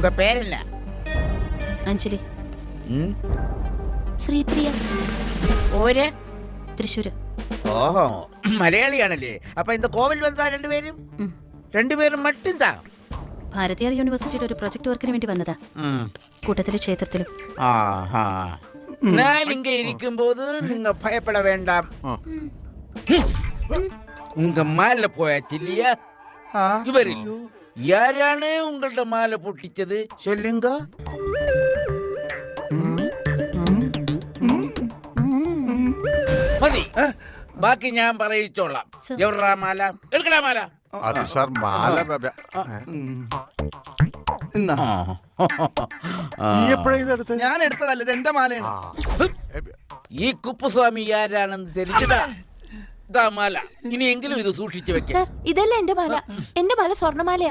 உங்க பேர் என்ன അഞ്ജലി ശ്രീപ്രിയ ഓര് തൃശ്ശൂര് ഓഹോ മലയാളിയാണല്ലേ അപ്പൊ ഇന്ന് കോവിൽ വന്നതാ രണ്ടുപേരും ഉം. രണ്ടുപേരും മട്ടുന്താ ഭാരതിയാർ യൂണിവേഴ്സിറ്റിയുടെ ഒരു പ്രോജക്റ്റ് വർക്കിന് വേണ്ടി വന്നതാ ഉം. കൂട്ടത്തിലെ ക്ഷേത്രത്തിലും ஆஹா. நான் இங்க இருக்கும்போது நீங்க பயப்பட வேண்டாம் உங்க மேல போயாச்சு இல்லையா யாரானே ഉങ്ങളുടെ മാല പൊട്ടിച്ചത് ശല്യങ്ക മതി ബാക്കി ഞാൻ പറയിച്ചോളാം മാല മാല മാല ഞാൻ എടുത്തതല്ല ഇത് എന്റെ മാലയാണ്. ഈ കുപ്പുസ്വാമി ആരാണെന്ന് தெரிஞ்சுதா ഇതാ മാല. ഇനിയെങ്കിലും ഇത് സൂക്ഷിച്ചു വെക്ക. ഇതല്ല എന്റെ മാല. എന്റെ മാല സ്വർണമാലയാ.